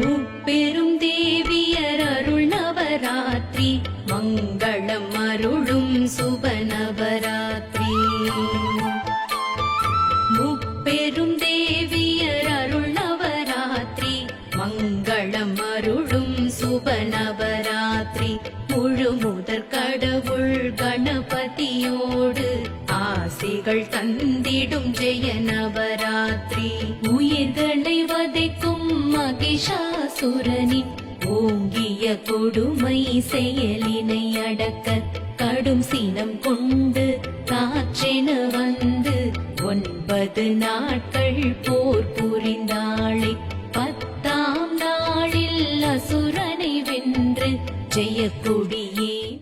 முப்பெரும் தேவியர் அருள் நவராத்திரி மங்களம் அருளும் சுப நவராத்திரி. முப்பெரும் தேவியர் அருள் நவராத்திரி மங்களம் அருளும் சுப நவராத்திரி. முழு முதற் கடவுள் கணபதியோடு ஆசைகள் தந்திடும் ஜெய நவராத்திரி உயிர்களை வதைக்கும் மகிஷாசுரனின் ஓங்கிய கொடுமை செயலினை அடக்க கடும் சீனம் கொண்டு காற்றென வந்து ஒன்பது நாட்கள் போர் புரிந்தாளே. பத்தாம் நாளில் அசுரனை வென்று ஜெயக்குடியே.